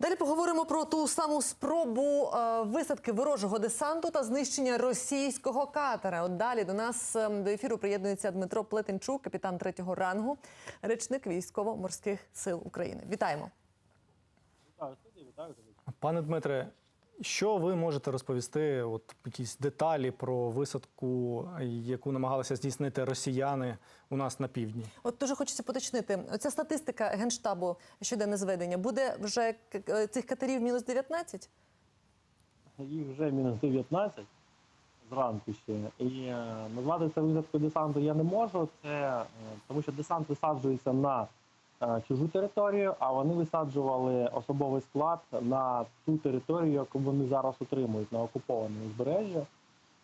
Далі поговоримо про ту саму спробу е, висадки ворожого десанту та знищення російського катера. От далі до нас е, до ефіру приєднується Дмитро Плетенчук, капітан третього рангу, речник військово-морських сил України. Вітаємо. Пане Дмитре, що ви можете розповісти? От якісь деталі про висадку, яку намагалися здійснити росіяни у нас на півдні? От дуже хочеться поточнити. Оця статистика генштабу щоденне зведення буде вже к- е, цих катерів мінус 19? Їх вже мінус 19 зранку ще. І е, назвати це висадкою десанту я не можу. Це е, тому, що десант висаджується на чужу територію, а вони висаджували особовий склад на ту територію, яку вони зараз утримують на окупованому узбережжі.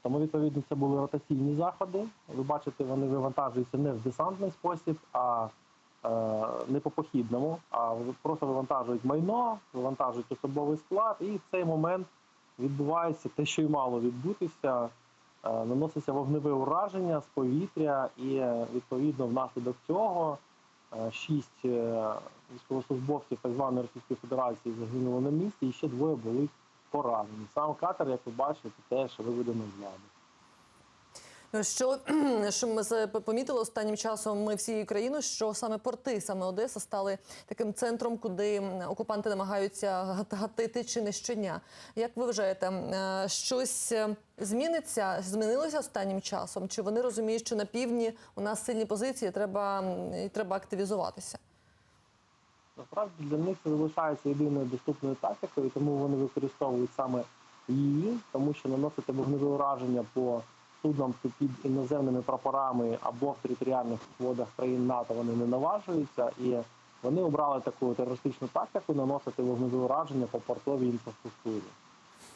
Тому, відповідно, це були ротаційні заходи. Ви бачите, вони вивантажуються не в десантний спосіб, а е, не по похідному, а просто вивантажують майно, вивантажують особовий склад, і в цей момент відбувається те, що й мало відбутися. Е, Наноситься вогневе ураження з повітря, і е, відповідно внаслідок цього е, шість е, військовослужбовців так званої Російської Федерації загинули на місці, і ще двоє були поранені. Сам катер, як ви бачите, теж виведено з ладу. Що, що ми помітили останнім часом ми всією країною, що саме порти, саме Одеса, стали таким центром, куди окупанти намагаються гат- гатити чи не щодня. Як ви вважаєте, е, щось е, зміниться, змінилося останнім часом? Чи вони розуміють, що на півдні у нас сильні позиції, треба, і треба активізуватися? Насправді для них це залишається єдиною доступною тактикою, тому вони використовують саме її, тому що наносити вогневе ураження по суднам під іноземними прапорами або в територіальних водах країн НАТО вони не наважуються, і вони обрали таку терористичну тактику наносити вогневе ураження по портовій інфраструктурі.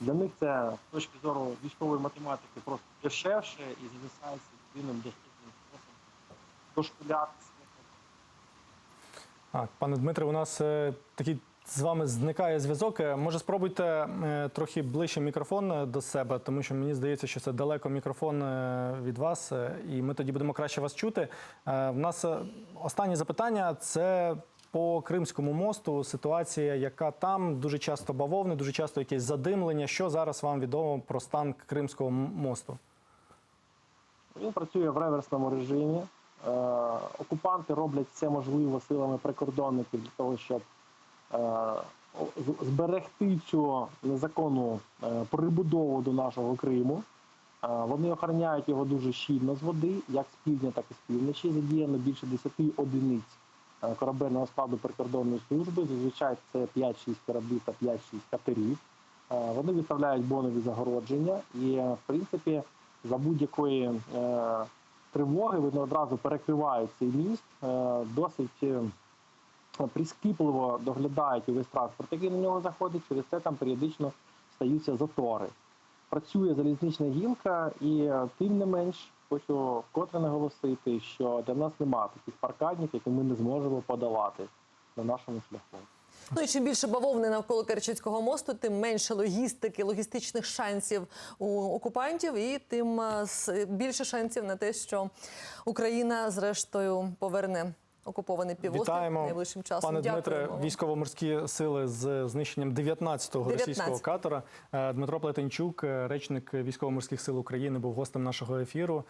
Для них це з точки зору військової математики просто дешевше і залишається єдиним доступним способом дошкулятися. А, пане Дмитре, у нас е, такий з вами зникає зв'язок. Е, Може, спробуйте е, трохи ближче мікрофон е, до себе, тому що мені здається, що це далеко мікрофон від вас, і ми тоді будемо краще вас чути. В нас останнє запитання це. По Кримському мосту ситуація, яка там дуже часто бавовни, дуже часто якесь задимлення. Що зараз вам відомо про стан Кримського мосту? Він працює в реверсному режимі. Окупанти роблять все можливе силами прикордонників для того, щоб зберегти цю незаконну е, прибудову до нашого Криму. Е, вони охороняють його дуже щільно з води, як з півдня, так і з півночі. Задіяно більше 10 одиниць е, корабельного складу прикордонної служби. Зазвичай це 5-6 кораблів та 5-6 катерів. Е, Вони виставляють бонові загородження, і е, в принципі за будь-якої е, тривоги вони одразу перекривають цей міст, е, досить е, прискіпливо доглядають увесь транспорт, який на нього заходить. Через це там періодично стаються затори. Працює залізнична гілка, і е, тим не менш хочу вкотре наголосити, що для нас немає таких парканів, які ми не зможемо подолати на нашому шляху. Ну і чим більше бавовни навколо Керченського мосту, тим менше логістики, логістичних шансів у окупантів, і тим е, більше шансів на те, що Україна зрештою поверне окупований півострів Вітаємо, найближчим часом. пане Дмитре, Дякуємо вам. військово-морські сили з знищенням 19-го 19. російського катера. Е, Дмитро Плетенчук, е, речник військово-морських сил України, був гостем нашого ефіру.